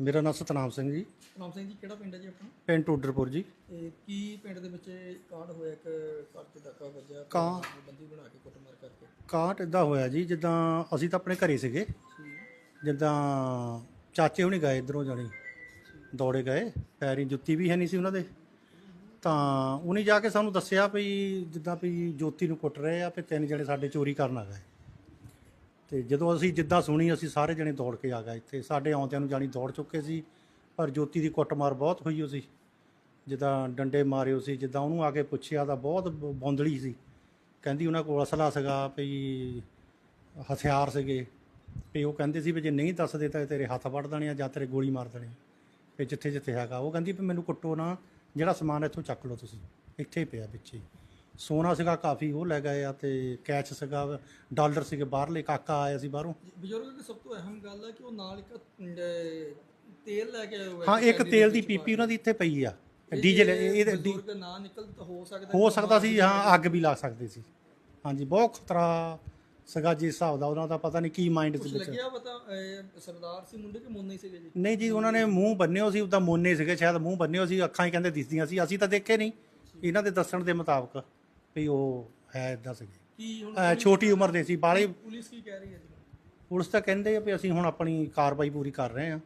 ਮੇਰਾ ਨਾਮ ਸਤਨਾਮ ਸਿੰਘ ਜੀ। ਨਾਮ ਸਿੰਘ ਜੀ ਕਿਹੜਾ ਪਿੰਡ ਹੈ ਜੀ ਆਪਣਾ? ਪਿੰਡ ਟੂਡਰਪੁਰ ਜੀ। ਇਹ ਕੀ ਪਿੰਡ ਦੇ ਵਿੱਚ ਕਾਂਡ ਹੋਇਆ ਇੱਕ ਘਰ ਤੇ ਡਾਕਾ ਵੱਜਿਆ ਤੇ ਕਾਂ- ਬੰਦੀ ਬਣਾ ਕੇ ਕੁੱਟਮਾਰ ਕਰਕੇ? ਕਾਟ ਇਦਾਂ ਹੋਇਆ ਜੀ ਜਿੱਦਾਂ ਅਸੀਂ ਤਾਂ ਆਪਣੇ ਘਰੇ ਸੀਗੇ। ਜਿੱਦਾਂ ਚਾਚੇ ਹੁਣੀ ਗਏ ਇਧਰੋਂ ਜਾਣੀ ਦੌੜੇ ਗਏ ਪੈਰੀ ਜੁੱਤੀ ਵੀ ਹੈ ਨਹੀਂ ਸੀ ਉਹਨਾਂ ਦੇ। ਤਾਂ ਉਹਨੇ ਜਾ ਕੇ ਸਾਨੂੰ ਦੱਸਿਆ ਵੀ ਜਿੱਦਾਂ ਵੀ ਜੋਤੀ ਨੂੰ ਕੁੱਟ ਰਹੇ ਆ ਵੀ ਤਿੰਨ ਜਣੇ ਸਾਡੇ ਚੋਰੀ ਕਰਨ ਆ ਗਏ। ਤੇ ਜਦੋਂ ਅਸੀਂ ਜਿੱਦਾਂ ਸੁਣੀ, ਅਸੀਂ ਸਾਰੇ ਜਣੇ ਦੌੜ ਕੇ ਆ ਗਏ ਇੱਥੇ। ਸਾਡੇ ਆਉਂਦਿਆਂ ਨੂੰ ਜਾਣੀ ਦੌੜ ਚੁੱਕੇ ਸੀ, ਪਰ ਜੋਤੀ ਦੀ ਕੁੱਟਮਾਰ ਬਹੁਤ ਹੋਈ ਹੋ ਸੀ ਜਿੱਦਾਂ ਡੰਡੇ ਮਾਰਿਓ ਸੀ, ਜਿੱਦਾਂ ਉਹਨੂੰ ਆ ਕੇ ਪੁੱਛਿਆ ਤਾਂ ਬਹੁਤ ਬ- ਬੌਂਦਲੀ ਸੀ। ਕਹਿੰਦੀ ਉਹਨਾਂ ਕੋਲ ਅਸਲਾ ਸੀਗਾ ਵੀ ਹਥਿਆਰ ਸੀਗੇ। ਵੀ ਉਹ ਕਹਿੰਦੇ ਸੀ ਵੀ ਜੇ ਨਹੀਂ ਦੱਸਦੇ ਤਾਂ ਤੇਰੇ ਹੱਥ ਵੱਢ ਦੇਣੇ ਆ ਜਾਂ ਤੇਰੇ ਗੋਲੀ ਮਾਰ ਦੇਣੀ ਵੀ ਜਿੱਥੇ ਜਿੱਥੇ ਹੈਗਾ। ਉਹ ਕਹਿੰਦੀ ਵੀ ਮੈਨੂੰ ਕੁੱਟੋ ਨਾ, ਜਿਹੜਾ ਸਮਾਨ ਇੱਥੋਂ ਚੱਕ ਲਓ ਤੁਸੀਂ। ਇੱਥੇ ਹੀ ਪਿਆ ਵਿੱਚ ਸੋਨਾ ਸੀਗਾ ਕਾਫੀ ਉਹ ਲੈ ਗਏ ਆ ਤੇ ਕੈਸ਼ ਸੀਗਾ ਡਾਲਰ ਸੀਗੇ ਬਾਹਰਲੇ ਕਾਕਾ ਆਇਆ ਸੀ ਬਾਹਰੋਂ। ਬਜ਼ੁਰਗ ਦੀ ਸਭ ਤੋਂ ਅਹਿਮ ਗੱਲ ਹੈ ਕਿ ਉਹ ਨਾਲ ਇੱਕ ਤੇਲ ਲੈ ਕੇ ਹੋਏ ਹਾਂ ਇੱਕ ਤੇਲ ਦੀ ਪੀਪੀ ਉਹਨਾਂ ਦੀ ਇੱਥੇ ਪਈ ਆ। ਡੀਜ਼ਲ ਇਹ ਇਹਦੇ ਬਜ਼ੁਰਗ ਨਾ ਨਿਕਲ ਤਾਂ ਹੋ ਸਕਦਾ ਹੋ ਸਕਦਾ ਸੀ ਹਾਂ ਅੱਗ ਵੀ ਲਾ ਸਕਦੇ ਸੀ। ਹਾਂਜੀ ਬਹੁਤ ਖਤਰਾ ਸੀਗਾ ਜੀ ਹਿਸਾਬ ਦਾ ਉਹਨਾਂ ਦਾ ਪਤਾ ਨਹੀਂ ਕੀ ਮਾਈਂਡ ਦੇ ਵਿੱਚ। ਲੱਗਿਆ ਪਤਾ ਸਰਦਾਰ ਸੀ ਮੁੰਡੇ ਕਿ ਮੋਨੇ ਸੀਗੇ ਜੀ? ਨਹੀਂ ਜੀ ਉਹਨਾਂ ਨੇ ਮੂੰਹ ਬੰਨਿਓ ਸੀ ਉਹਦਾ ਮੋਨੇ ਸੀਗੇ ਸ਼ਾਇਦ ਮੂੰਹ ਬੰਨਿਓ ਸੀ ਅੱਖਾਂ ਹੀ ਕਹਿੰਦੇ ਦਿਸਦੀਆਂ ਸੀ ਅਸੀਂ ਤਾਂ ਦੇਖੇ ਨਹੀਂ। ਇਹਨਾਂ ਦੇ ਦੱਸਣ ਦੇ ਮੁਤਾਬਕ। ਵੀ ਉਹ ਹੈ ਇਦਾਂ ਸੀਗੇ। ਕੀ ਹੁਣ ਅਹ ਛੋਟੀ ਉਮਰ ਦੇ ਸੀ ਬਾਲੇ ਪੁਲਿਸ ਕੀ ਕਹਿ ਰਹੀ ਹੈ ਜੀ? ਪੁਲਿਸ ਤਾਂ ਕਹਿੰਦੇ ਆ ਵੀ ਅਸੀਂ ਹੁਣ ਆਪਣੀ ਕਾਰਵਾਈ ਪੂਰੀ ਕਰ ਰਹੇ ਹਾਂ।